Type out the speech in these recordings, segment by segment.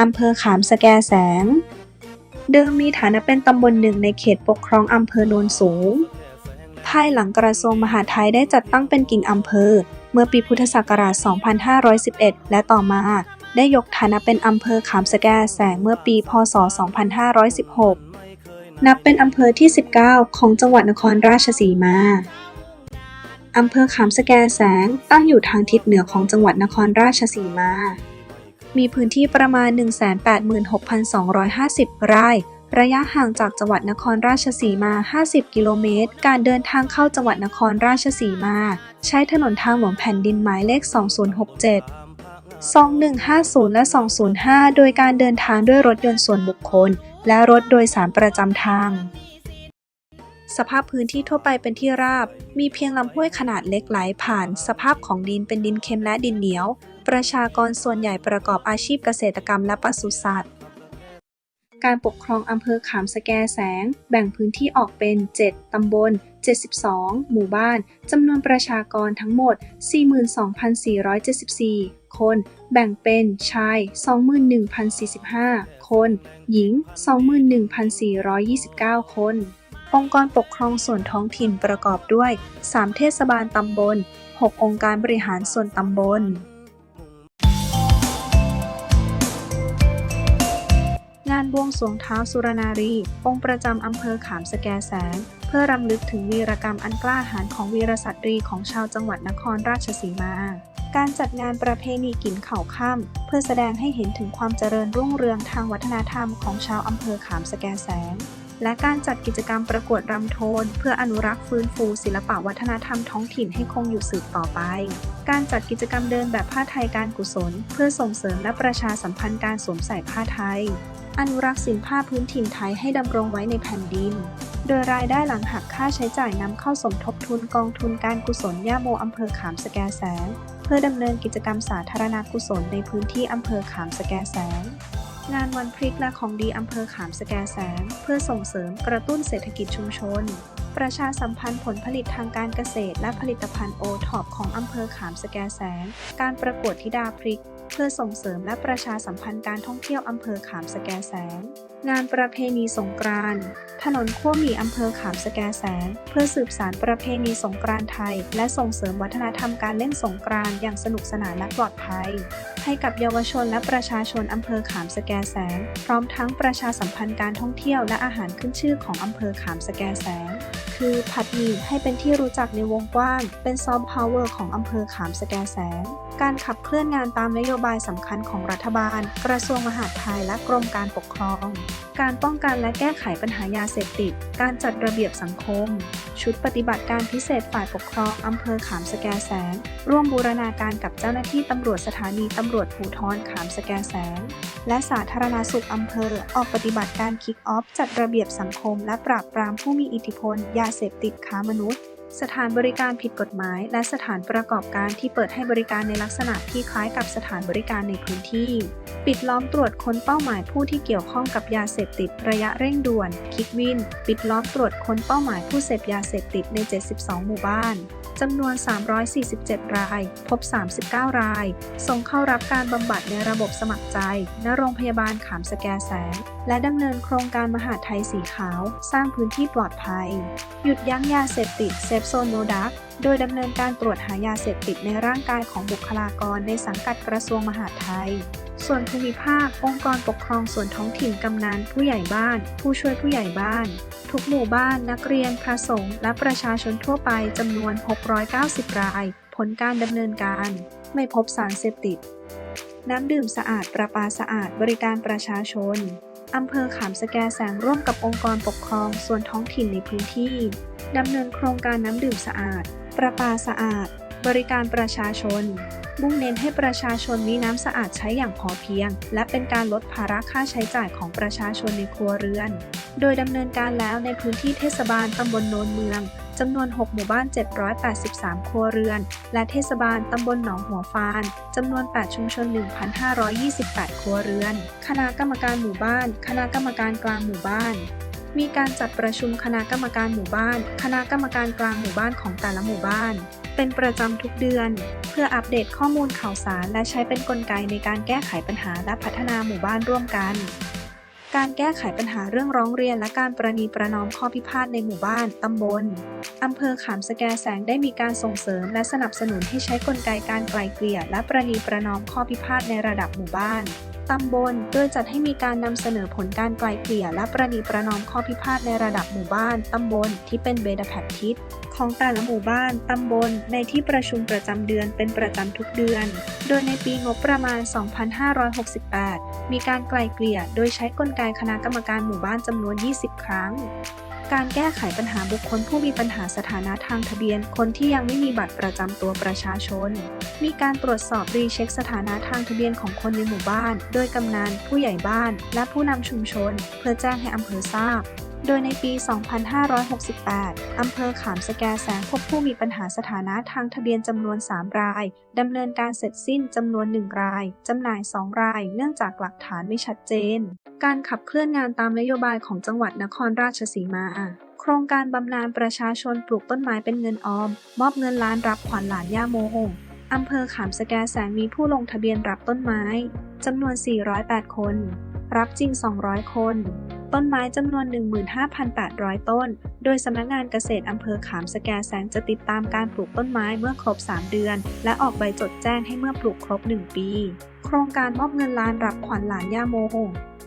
อำเภอขามสแกแสง เดิมมีฐานะเป็นตำบลหนึ่งในเขตปกครองอำเภอโนนสูง ภายหลังกระทรวงมหาดไทยได้จัดตั้งเป็นกิ่งอำเภอ เมื่อปีพุทธศักราช 2511 และต่อมาได้ยกฐานะเป็นอำเภอขามสแกแสงเมื่อปี พศ 2516 นับเป็นอำเภอที่ 19 ของจังหวัดนครราชสีมาอำเภอขามสแกแสงตั้งอยู่ทางทิศเหนือของจังหวัดนครราชสีมา มีพื้นที่ประมาณ 186,250 ไร่ ระยะห่างจากจังหวัดนครราชสีมา 50 กิโลเมตร การเดินทางเข้าจังหวัดนครราชสีมา ใช้ถนนทางหลวงแผ่นดินหมายเลข 2067 2150 และ 205 โดยการเดินทางด้วยรถยนต์ส่วนบุคคล และรถโดยสารประจำทาง สภาพพื้นที่ทั่วไปเป็นที่ราบ มีเพียงลำห้วยขนาดเล็กไหลผ่าน สภาพของดินเป็นดินเค็มและดินเหนียว ประชากรส่วนใหญ่ประกอบอาชีพเกษตรกรรมและปศุสัตว์ การปกครองอำเภอขามสแกแสง แบ่งพื้นที่ออกเป็น 7 ตำบล 72 หมู่บ้าน จำนวนประชากรทั้งหมด 42,474 คน แบ่งเป็นชาย 21,045 คน หญิง 21,429 คนองค์กรปกครองส่วนท้องถิ่นประกอบด้วย 3 เทศบาลตำบล 6 องค์การบริหารส่วนตำบลานบวงสรวงเท้าสุรนารี องค์ประจำอำเภอขามสแกแสง เพื่อรำลึกถึงวีรกรรมอันกล้าหาญของวีรสตรีของชาวจังหวัดนครราชสีมา การจัดงานประเพณีกินเข่าค่ำเพื่อแสดงให้เห็นถึงความเจริญรุ่งเรืองทางวัฒนธรรมของชาวอำเภอขามสแกแสง และการจัดกิจกรรมประกวดรำโทน เพื่ออนุรักษ์ฟื้นฟูศิลปะวัฒนธรรมท้องถิ่นให้คงอยู่สืบต่อไปการจัดกิจกรรมเดินแบบผ้าไทยการกุศล เพื่อส่งเสริมและประชาสัมพันธ์การสวมใส่ผ้าไทย อนุรักษ์สินผ้าพื้นถิ่นไทยให้ดำรงไว้ในแผ่นดิน โดยรายได้หลังหักค่าใช้จ่ายนำเข้าสมทบทุนกองทุนการกุศลย่าโมอำเภอขามสแกแสง เพื่อดำเนินกิจกรรมสาธารณกุศลในพื้นที่อำเภอขามสแกแสง งานวันพริกและของดีอำเภอขามสแกแสง เพื่อส่งเสริมกระตุ้นเศรษฐกิจชุมชน ประชาสัมพันธ์ผลผลิตทางการเกษตร และผลิตภัณฑ์โอท็อปของอำเภอขามสแกแสง การประกวดธิดาพริก พื่อส่งเสริมและประชาสัมพันธ์การท่องเที่ยวอำเภอขามสแกแสง งานประเพณีสงกรานต์ถนนขั้วหมี่อำเภอขามสแกแสง เพื่อสืบสานประเพณีสงกรานต์ไทย และส่งเสริมวัฒนธรรมการเล่นสงกรานต์อย่างสนุกสนานและปลอดภัย ให้กับเยาวชนและประชาชนอำเภอขามสแกแสง พร้อมทั้งประชาสัมพันธ์การท่องเที่ยวและอาหารขึ้นชื่อของอำเภอขามสแกแสง คือผัดหมี่ให้เป็นที่รู้จักในวงกว้าง เป็นซอฟต์พาวเวอร์ของอำเภอขามสแกแสง การขับเคลื่อนงานตามนโยบายสำคัญของรัฐบาล กระทรวงมหาดไทยและกรมการปกครอง การป้องกันและแก้ไขปัญหายาเสพติด การจัดระเบียบสังคม ชุดปฏิบัติการพิเศษฝ่ายปกครองอำเภอขามสแกแสง ร่วมบูรณาการกับเจ้าหน้าที่ตำรวจสถานีตำรวจภูธรขามสแกแสง และสาธารณสุขอำเภอออกปฏิบัติการคิกออฟจัดระเบียบสังคม และปราบปรามผู้มีอิทธิพล ยาเสพติดค้ามนุษย์ สถานบริการผิดกฎหมาย และสถานประกอบการที่เปิดให้บริการในลักษณะที่คล้ายกับสถานบริการในพื้นที่ ปิดล้อมตรวจค้นเป้าหมายผู้ที่เกี่ยวข้องกับยาเสพติดระยะเร่งด่วน คิกวิน ปิดล้อมตรวจค้นเป้าหมายผู้เสพยาเสพติดใน 72 หมู่บ้าน จำนวน 347 ราย พบ 39 ราย ส่งเข้ารับการบำบัดในระบบสมัครใจ ณ โรงพยาบาลขามสแกแสง และดำเนินโครงการมหาไทยสีขาว สร้างพื้นที่ปลอดภัย หยุดยั้งยาเสพติดเซฟโซนโนดักโดยดำเนินการตรวจหายาเสพติดในร่างกายของบุคลากรในสังกัดกระทรวงมหาดไทย ส่วนภูมิภาค องค์กรปกครองส่วนท้องถิ่นกำนันผู้ใหญ่บ้าน ผู้ช่วยผู้ใหญ่บ้าน ทุกหมู่บ้านนักเรียนพระสงฆ์และประชาชนทั่วไปจำนวน 690 ราย ผลการดำเนินการ ไม่พบสารเสพติด น้ำดื่มสะอาดประปาสะอาดบริการประชาชนอำเภอขามสแกแสงร่วมกับองค์กรปกครองส่วนท้องถิ่นในพื้นที่ดำเนินโครงการน้ำดื่มสะอาด ประปาสะอาด บริการประชาชน มุ่งเน้นให้ประชาชนมีน้ำสะอาดใช้อย่างพอเพียง และเป็นการลดภาระค่าใช้จ่ายของประชาชนในครัวเรือน โดยดำเนินการแล้วในพื้นที่เทศบาลตำบลโนนเมืองจำนวน 6 หมู่บ้าน 783 ครัวเรือน และเทศบาลตำบลหนองหัวฟาน จำนวน 8 ชุมชน 1,528 ครัวเรือน คณะกรรมการหมู่บ้าน คณะกรรมการกลางหมู่บ้าน มีการจัดประชุมคณะกรรมการหมู่บ้าน คณะกรรมการกลางหมู่บ้านของแต่ละหมู่บ้าน เป็นประจำทุกเดือน เพื่ออัปเดตข้อมูลข่าวสาร และใช้เป็นนกลไกในการแก้ไขปัญหาและพัฒนาหมู่บ้านร่วมกัน การแก้ไขปัญหาเรื่องร้องเรียนและการประนีประนอมข้อพิพาทในหมู่บ้าน ตำบล อำเภอขามสแกแสงได้มีการส่งเสริมและสนับสนุนให้ใช้กลไกการไกลเกลี่ยและประนีประนอมข้อพิพาทในระดับหมู่บ้าน ตำบล โดยจัดให้มีการนำเสนอผลการไกลเกลี่ยและประนีประนอมข้อพิพาทในระดับหมู่บ้านตำบลที่เป็นเบดาแพคทิสของแต่ละหมู่บ้านตำบล ในที่ประชุมประจำเดือนเป็นประจำทุกเดือน โดยในปีงบประมาณ 2568 มีการไกลเกลี่ย โดยใช้กลไกคณะกรรมการหมู่บ้านจำนวน 20 ครั้ง การแก้ไขปัญหาบุคคลผู้มีปัญหาสถานะทางทะเบียน คนที่ยังไม่มีบัตรประจำตัวประชาชน มีการตรวจสอบรีเช็คสถานะทางทะเบียนของคนในหมู่บ้าน โดยกำนันผู้ใหญ่บ้าน และผู้นำชุมชน เพื่อแจ้งให้อำเภอทราบ โดยในปี 2568 อำเภอขามสแกแสงพบผู้มีปัญหาสถานะทางทะเบียนจำนวน 3 ราย ดำเนินการเสร็จสิ้นจำนวน 1 ราย จำหน่าย 2 ราย เนื่องจากหลักฐานไม่ชัดเจน การขับเคลื่อนงานตามนโยบายของจังหวัดนครราชสีมาโครงการบำนาญประชาชนปลูกต้นไม้เป็นเงินออม มอบเงินล้านรับขวัญหลานย่าโมงอำเภอขามสแกแสงมีผู้ลงทะเบียนรับต้นไม้จำนวน 408 คน รับจริง 200 คน ต้นไม้จำนวน 15,800 ต้น โดยสำนักงานเกษตรอำเภอขามสแกแสงจะติดตามการปลูกต้นไม้เมื่อครบ 3 เดือน และออกใบจดแจ้งให้เมื่อปลูกครบ 1 ปี โครงการมอบเงินล้านรับขวัญหลานย่าโมโห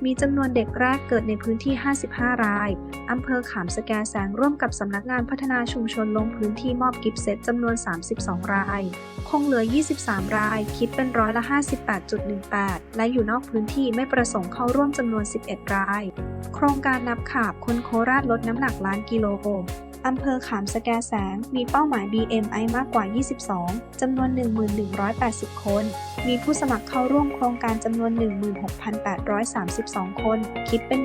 มีจำนวนเด็กแรกเกิดในพื้นที่ 55 ราย อำเภอขามสแกแสงร่วมกับสำนักงานพัฒนาชุมชนลงพื้นที่มอบกิฟต์เซตจำนวน 32 ราย คงเหลือ 23 ราย คิดเป็นร้อยละ 58.18 และอยู่นอกพื้นที่ไม่ประสงค์เข้าร่วมจำนวน 11 ราย โครงการนับขาบคนโคราชลดน้ำหนักล้านกิโลกรัม อำเภอขามสแกแสง มีเป้าหมาย BMI มากกว่า 22 จำนวน1180 คน มีผู้สมัครเข้าร่วมโครงการจำนวน 16,832 คน คิดเป็น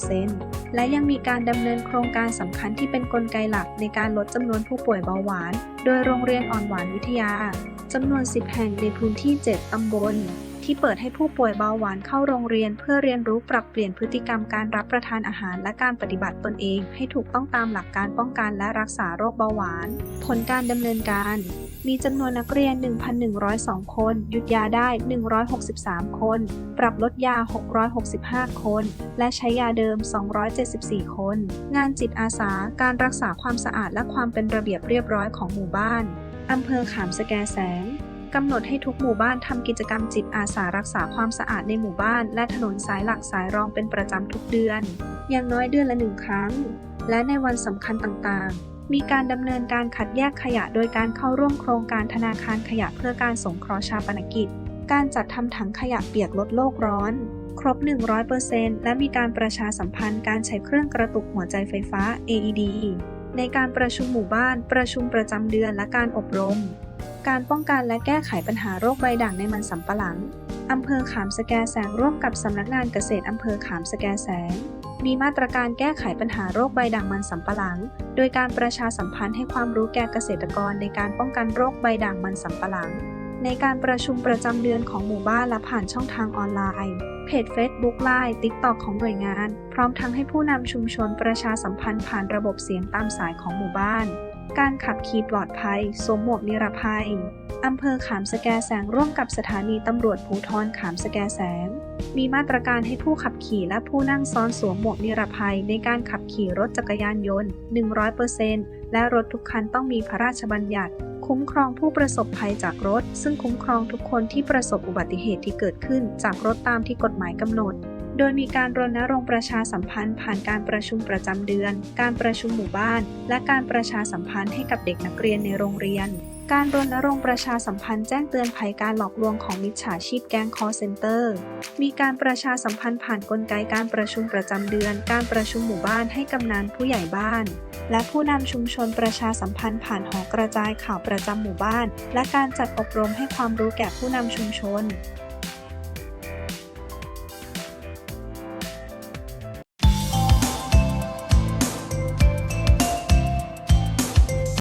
165%และยังมีการดำเนินโครงการสำคัญที่เป็นนกลไกหลักในการลดจำนวนผู้ป่วยเบาหวาน โดยโรงเรียนอ่อนหวานวิทยาจำนวน 10 แห่งในพื้นที่ 7 ตำบล ที่เปิดให้ผู้ป่วยเบาหวานเข้าโรงเรียน เพื่อเรียนรู้ปรับเปลี่ยนพฤติกรรมการรับประทานอาหาร และการปฏิบัติตนเอง ให้ถูกต้องตามหลักการป้องกันและรักษาโรคเบาหวาน ผลการดำเนินการ มีจำนวนนักเรียน 1,102 คน หยุดยาได้ 163 คน ปรับลดยา 665 คน และใช้ยาเดิม 274 คน งานจิตอาสา การรักษาความสะอาดและความเป็นระเบียบเรียบร้อยของหมู่บ้านอำเภอขามสแกแสง กำหนดให้ทุกหมู่บ้านทำกิจกรรมจิตอาสารักษาความสะอาดในหมู่บ้าน และถนนสายหลักสายรองเป็นประจำทุกเดือน อย่างน้อยเดือนละหนึ่งครั้ง และในวันสำคัญต่างๆ มีการดำเนินการคัดแยกขยะโดยการเข้าร่วมโครงการธนาคารขยะเพื่อการสงเคราะห์ชาปนกิจ การจัดทำถังขยะเปียกลดโลกร้อน ครบ 100%และมีการประชาสัมพันธ์การใช้เครื่องกระตุกหัวใจไฟฟ้า AED ในการประชุมหมู่บ้าน ประชุมประจำเดือนและการอบรม การป้องกันและแก้ไขปัญหาโรคใบด่างในมันสำปะหลัง อำเภอขามสแกแสงร่วมกับสำนักงานเกษตรอำเภอขามสแกแสง มีมาตรการแก้ไขปัญหาโรคใบด่างมันสำปะหลัง โดยการประชาสัมพันธ์ให้ความรู้แก่เกษตรกรในการป้องกันโรคใบด่างมันสำปะหลัง ในการประชุมประจำเดือนของหมู่บ้านและผ่านช่องทางออนไลน์เพจ Facebook Line TikTok ของหน่วยงาน พร้อมทั้งให้ผู้นำชุมชนประชาสัมพันธ์ผ่านระบบเสียงตามสายของหมู่บ้าน การขับขี่ปลอดภัย สวมหมวกนิรภัย อำเภอขามสแกแสงร่วมกับสถานีตำรวจภูทรขามสแกแสง มีมาตรการให้ผู้ขับขี่และผู้นั่งซ้อนสวมหมวกนิรภัยในการขับขี่รถจักรยานยนต์ 100%และรถทุกคันต้องมีพระราชบัญญัติ คุ้มครองผู้ประสบภัยจากรถ ซึ่งคุ้มครองทุกคนที่ประสบอุบัติเหตุที่เกิดขึ้นจากรถตามที่กฎหมายกำหนด โดยมีการรณรงค์ประชาสัมพันธ์ผ่านการประชุมประจำเดือน การประชุมหมู่บ้าน และการประชาสัมพันธ์ให้กับเด็กนักเรียนในโรงเรียน การรณรงค์ประชาสัมพันธ์แจ้งเตือนภัยการหลอกลวงของมิจฉาชีพแก๊งคอเซ็นเตอร์ มีการประชาสัมพันธ์ผ่านกลไกการประชุมประจำเดือน การประชุมหมู่บ้านให้กำนันผู้ใหญ่บ้าน และผู้นำชุมชนประชาสัมพันธ์ผ่านหอกระจายข่าวประจำหมู่บ้าน และการจัดอบรมให้ความรู้แก่ผู้นำชุมชน